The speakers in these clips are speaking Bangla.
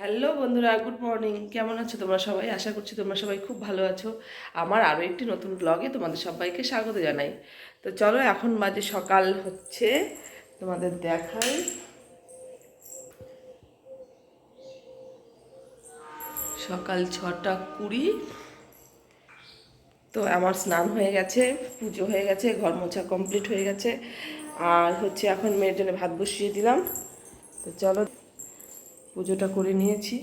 হ্যালো বন্ধুরা, গুড মর্নিং। কেমন আছো তোমরা সবাই? আশা করছি তোমরা সবাই খুব ভালো আছো। আমার আরও একটি নতুন ব্লগে তোমাদের সবাইকে স্বাগত জানাই। তো চলো, এখন বাজে সকাল হচ্ছে। তোমাদের দেখাই। সকাল ছটা কুড়ি। তো আমার স্নান হয়ে গেছে, পুজো হয়ে গেছে, ঘর মোছা কমপ্লিট হয়ে গেছে। আর হচ্ছে এখন মেয়ের জন্য ভাত বসিয়ে দিলাম। তো চলো পুজোটা করে নিয়েছি।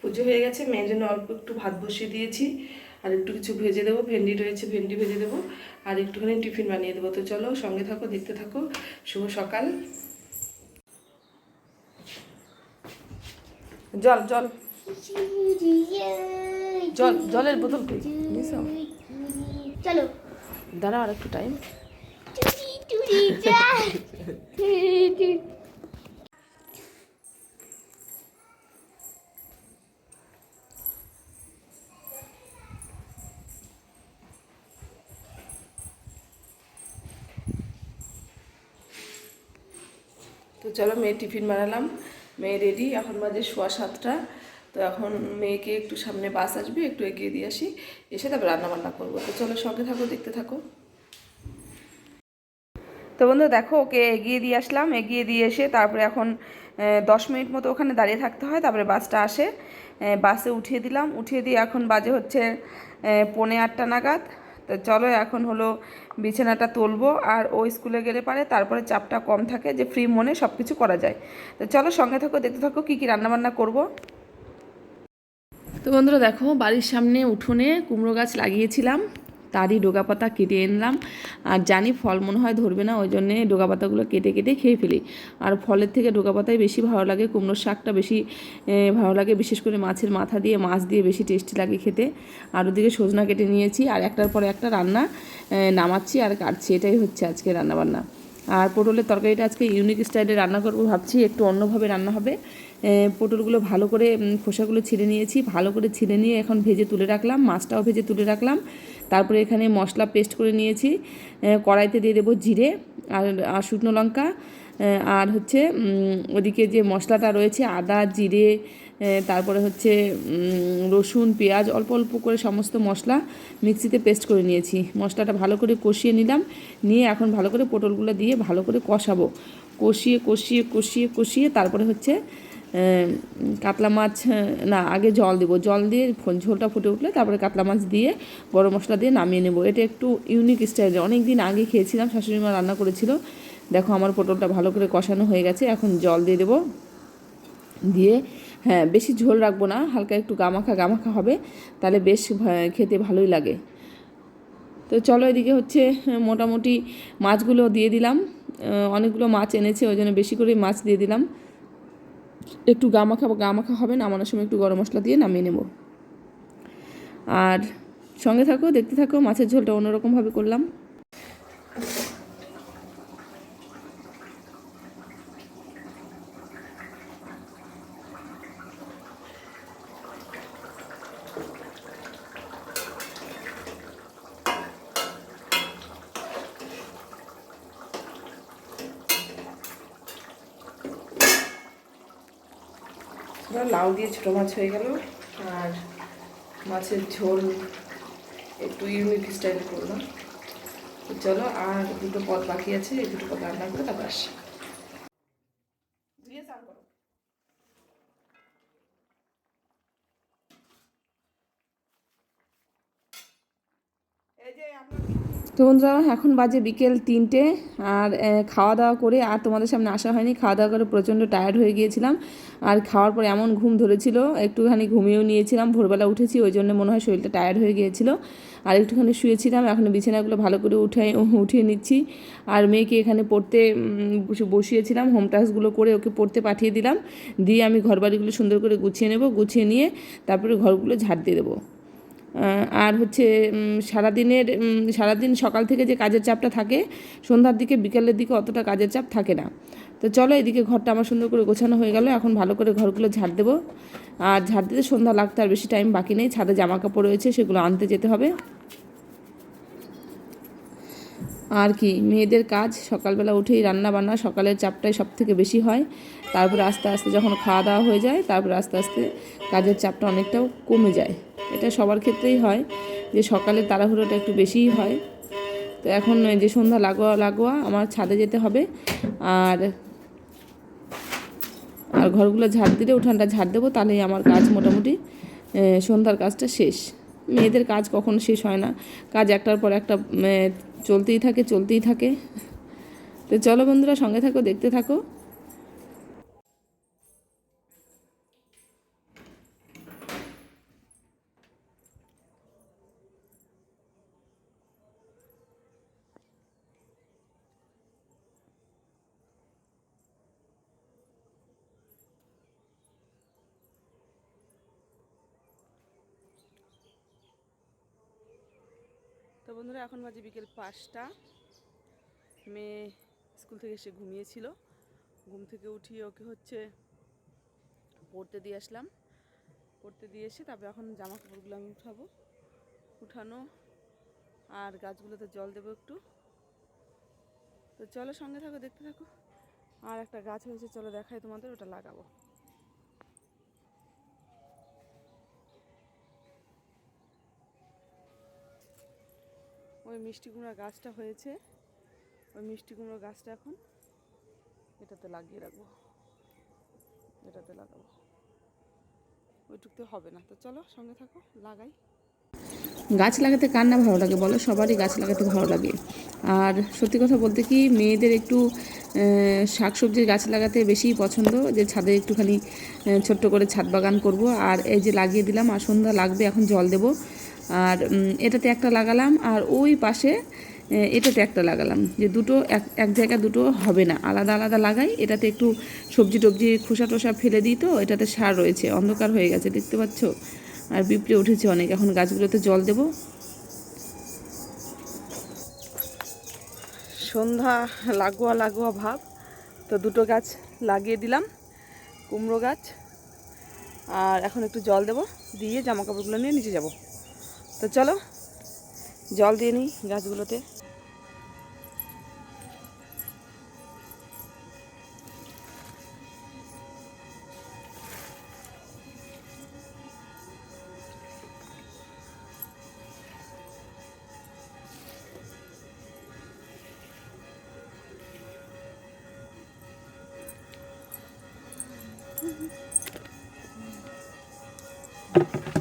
পুজো হয়ে গেছে, মেয়ের জন্য অল্প একটু ভাত বসিয়ে দিয়েছি। আর একটু কিছু ভেজে দেবো, ভেন্ডি রয়েছে, ভেন্ডি ভেজে দেবো। আর একটুখানি টিফিন বানিয়ে দেবো। তো চলো সঙ্গে থাকো, দেখতে থাকো। শুভ সকাল। জল জল। জল জলের বোতল কই? চলো। দাঁড়াও আর একটু টাইম তো চলো মেয়ে টিফিন বানালাম। মেয়ে রেডি এখন বাজে সোয়া সাতটা। তো এখন মেয়েকে একটু সামনে বাস আসবে, একটু এগিয়ে দিয়ে আসি, এসে তারপর রান্না বান্না করব। তো চলো সঙ্গে থাকো, দেখতে থাকো। তো বন্ধু, দেখো, ওকে এগিয়ে দিয়ে আসলাম। এগিয়ে দিয়ে এসে তারপরে এখন দশ মিনিট মতো ওখানে দাঁড়িয়ে থাকতে হয়। তারপরে বাসটা আসে। বাসে উঠিয়ে দিলাম। উঠিয়ে দিয়ে এখন বাজে হচ্ছে পৌনে আটটা নাগাদ। চলো এখন হলো বিছানাটা তুলবো আর ও স্কুলে গেলে পারে, তারপরে চাপটা কম থাকে, যে ফ্রি মনে সব কিছু করা যায়। তো চলো সঙ্গে থাকো, দেখতে থাকো কী কী রান্নাবান্না করব। তো বন্ধুরা দেখো, বাড়ির সামনে উঠোনে কুমড়ো গাছ লাগিয়েছিলাম। তারই ডোগা পাতা কেটে এনলাম। আর জানি ফল মনে হয় ধরবে না, ওই জন্যে ডোগা পাতাগুলো কেটে কেটে খেয়ে ফেলি। আর ফলের থেকে ডোগা পাতাই বেশি ভালো লাগে, কুমড়োর শাকটা বেশি ভালো লাগে, বিশেষ করে মাছের মাথা দিয়ে, মাছ দিয়ে বেশি টেস্টি লাগে খেতে। আর ওদিকে সজনা কেটে নিয়েছি, আর একটার পর একটা রান্না নামাচ্ছি আর কাটছি। এটাই হচ্ছে আজকে রান্নাবান্না। আর পটলের তরকারিটা আজকে ইউনিক স্টাইলে রান্না করব ভাবছি, একটু অন্যভাবে রান্না হবে। পটলগুলো ভালো করে খোসাগুলো ছিঁড়ে নিয়েছি। ভালো করে ছিঁড়ে নিয়ে এখন ভেজে তুলে রাখলাম। মাছটাও ভেজে তুলে রাখলাম। তারপরে এখানে মশলা পেস্ট করে নিয়েছি। কড়াইতে দিয়ে দেবো জিরে আর আর শুকনো লঙ্কা। আর হচ্ছে ওদিকে যে মশলাটা রয়েছে, আদা, জিরে তারপরে হচ্ছে রসুন, পেঁয়াজ, অল্প অল্প করে সমস্ত মশলা মিক্সিতে পেস্ট করে নিয়েছি। মশলাটা ভালো করে কষিয়ে নিলাম। নিয়ে এখন ভালো করে পটলগুলো দিয়ে ভালো করে কষাবো। কষিয়ে কষিয়ে কষিয়ে কষিয়ে তারপরে হচ্ছে কাতলা মাছ না, আগে জল দেবো। জল দিয়ে ঝোলটা ফুটে উঠলে তারপরে কাতলা মাছ দিয়ে গরম মশলা দিয়ে নামিয়ে নেব। এটা একটু ইউনিক স্টাইলে অনেক দিন আগে খেয়েছিলাম, শাশুড়ি মা রান্না করেছিল। দেখো, আমার পটলটা ভালো করে কষানো হয়ে গেছে। এখন জল দিয়ে দেবো। দিয়ে হ্যাঁ বেশি ঝোল রাখব না, হালকা একটু গামাখা গামাখা হবে, তাহলে বেশ খেতে ভালোই লাগে। তো চলো, এদিকে হচ্ছে মোটামুটি মাছগুলো দিয়ে দিলাম। অনেকগুলো মাছ এনেছে, ওই জন্য বেশি করে মাছ দিয়ে দিলাম। একটু গামাখা গামাখা হবে নামানোর সময় একটু গরম মশলা দিয়ে নামিয়ে নেব। আর সঙ্গে থাকো, দেখতে থাকো, মাছের ঝোলটা অন্যরকমভাবে করলাম। লাউ দিয়ে ছোটো মাছ হয়ে গেল। আর মাছের ঝোল একটু ইউনিক স্টাইল করলাম। চলো আর দুটো পদ বাকি আছে, এই দুটো পদ রান্না করে তারপর আসি ধুয়ে স্নান করো। এই যে আপনার তো বন্ধুরা, এখন বাজে বিকেল তিনটে আর খাওয়া দাওয়া করে আর তোমাদের সামনে আসা হয়নি। খাওয়া দাওয়া করে প্রচণ্ড টায়ার্ড হয়ে গিয়েছিলাম আর খাওয়ার পর এমন ঘুম ধরেছিল, একটুখানি ঘুমিয়েও নিয়েছিলাম। ভোরবেলা উঠেছি, ওই জন্য মনে হয় শরীরটা টায়ার্ড হয়ে গিয়েছিল। আর একটুখানি শুয়েছিলাম, এখন বিছানাগুলো ভালো করে উঠে, উঠিয়ে নিচ্ছি। আর মেয়েকে এখানে পড়তে বসে- বসিয়েছিলাম হোম টাস্কগুলো করে ওকে পড়তে পাঠিয়ে দিলাম। দিয়ে আমি ঘরবাড়িগুলো সুন্দর করে গুছিয়ে নেব, গুছিয়ে নিয়ে তারপরে ঘরগুলো ঝাড় দিয়ে দেবো। আর হচ্ছে সারাদিনের সারাদিন সকাল থেকে যে কাজের চাপটা থাকে, সন্ধ্যার দিকে বিকালের দিকে অতটা কাজের চাপ থাকে না। তো চলো এদিকে ঘরটা আমার সুন্দর করে গোছানো হয়ে গেল, এখন ভালো করে ঘরগুলো ঝাড় দেবো। আর ঝাড় দিতে সন্ধ্যা লাগতে আর বেশি টাইম বাকি নেই, ছাদে জামা কাপড় রয়েছে, সেগুলো আনতে যেতে হবে। আর কি, মেয়েদের কাজ, সকালবেলা উঠেই রান্না বান্না সকালের চাপটাই সব থেকে বেশি হয়। তারপরে আস্তে আস্তে যখন খাওয়া দাওয়া হয়ে যায়, তারপরে আস্তে আস্তে কাজের চাপটা অনেকটাও কমে যায়। এটা সবার ক্ষেত্রেই হয় যে সকালের তাড়াহুড়োটা একটু বেশিই হয়। তো এখন যে সন্ধ্যা লাগোয়া লাগোয়া, আমার ছাদে যেতে হবে। আর আর ঘরগুলো ঝাড় দিলে উঠানটা ঝাড় দেবো, তাহলেই আমার কাজ মোটামুটি সন্ধ্যার কাজটা শেষ। মেয়েদের কাজ কখনো শেষ হয় না। কাজ একটার পর একটা চলতেই থাকে চলতেই থাকে। তো চলো বন্ধুরা সঙ্গে থাকো, দেখতে থাকো। তো বন্ধুরা, এখন বাজে বিকেল পাঁচটা। মেয়ে স্কুল থেকে এসে ঘুমিয়েছিল। ঘুম থেকে উঠিয়ে ওকে হচ্ছে পড়তে দিয়ে আসলাম। পড়তে দিয়ে এসে তারপরে এখন জামা কাপড়গুলো আমি উঠাবো। উঠানো আর গাছগুলোতে জল দেবো একটু। তো চলো সঙ্গে থাকো, দেখতে থাকো। আর একটা গাছ হয়েছে, চলো দেখাই তোমাদের, ওটা লাগাবো। ওই মিষ্টি কুমড়া গাছটা হয়েছে। ওই মিষ্টি কুমড়ো গাছটা এখন এটাতে লাগিয়ে রাখব। এটাতে লাগাবো। ওইটুকতে হবে না। তো চলো সঙ্গে থাকো, লাগাই। গাছ লাগাতে কার না ভালো লাগে বলো? সবারই গাছ লাগাতে ভালো লাগে। আর সত্যি কথা বলতে কি, মেয়েদের একটু শাক সবজির গাছ লাগাতে বেশি পছন্দ। যে ছাদে একটুখানি ছোট্ট করে ছাদ বাগান করব। আর এই যে লাগিয়ে দিলাম, আর সন্ধ্যা লাগবে, এখন জল দেব। আর এটাতে একটা লাগালাম আর ওই পাশে এটাতে একটা লাগালাম যে দুটো এক এক জায়গায় দুটো হবে না। আলাদা আলাদা লাগাই, এটাতে একটু সবজি টবজি খোসা টোসা ফেলে দিই তো, এটাতে সার রয়েছে, অন্ধকার হয়ে গেছে, দেখতে পাচ্ছ? আর বিপড়ে উঠেছে অনেক, এখন গাছগুলোতে জল দেব। সন্ধ্যা, লাগোয়া লাগোয়া ভাব। তো দুটো গাছ লাগিয়ে দিলাম, কুমড়ো গাছ। আর এখন একটু জল দেব, দিয়ে জামা কাপড়গুলো নিয়ে নিচে যাব। তো চলো জল দিয়ে নিই গাছগুলোতে। তো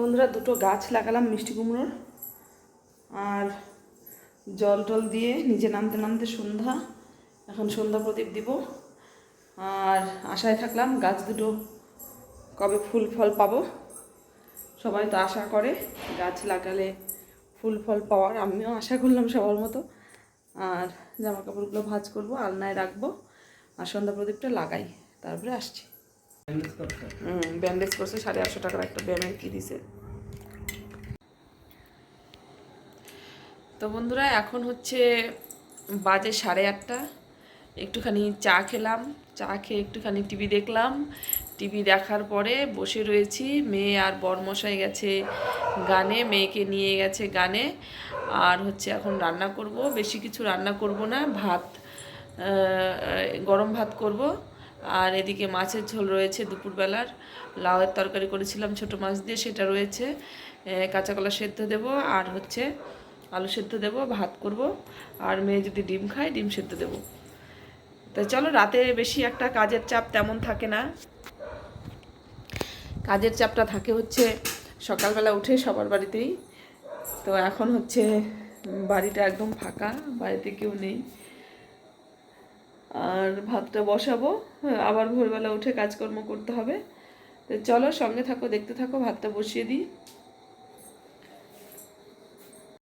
বন্ধুরা, দুটো গাছ লাগালাম মিষ্টি কুমড়োর। আর জল টল দিয়ে নিচে নামতে নামতে সন্ধ্যা, এখন সন্ধ্যা প্রদীপ দিব। আর আশায় থাকলাম গাছ দুটো কবে ফুল ফল পাবো। সবাই তো আশা করে গাছ লাগালে ফুল ফল পাওয়ার। আমিও আশা করলাম সবার মতো। আর জামা কাপড়গুলো ভাঁজ করব, আলনায় রাখব। আর সন্ধ্যা প্রদীপটা লাগাই, তারপরে আসছি। হুম, ব্যান্ডেজ করছে, সাড়ে আটশো টাকার একটা ব্যায়ামের কি দিছে। তো বন্ধুরা, এখন হচ্ছে বাজে সাড়ে আটটা। একটুখানি চা খেলাম, চা খেয়ে একটুখানি টিভি দেখলাম। টিভি দেখার পরে বসে রয়েছি, মেয়ে আর বরমশাই গেছে গানে, মেয়েকে নিয়ে গেছে গানে। আর হচ্ছে এখন রান্না করব, বেশি কিছু রান্না করব না, ভাত গরম ভাত করব। আর এদিকে মাছের ঝোল রয়েছে দুপুরবেলার। লাউয়ের তরকারি করেছিলাম ছোট মাছ দিয়ে, সেটা রয়েছে। কাঁচা কলা সেদ্ধ দেব আর হচ্ছে আলু সেদ্ধ দেব, ভাত করব। আর মেয়ে যদি ডিম খায়, ডিম সেদ্ধ দেব। তো চলো, রাতে বেশি একটা কাজের চাপ তেমন থাকে না। কাজের চাপটা থাকে হচ্ছে সকালবেলা উঠে সবার বাড়িতেই। তো এখন হচ্ছে বাড়িটা একদম ফাঁকা, বাড়িতে কেউ নেই। আর ভাতটা বসাবো। হ্যাঁ, আবার ভোরবেলা উঠে কাজকর্ম করতে হবে। তো চলো সঙ্গে থাকো দেখতে থাকো ভাতটা বসিয়ে দিই।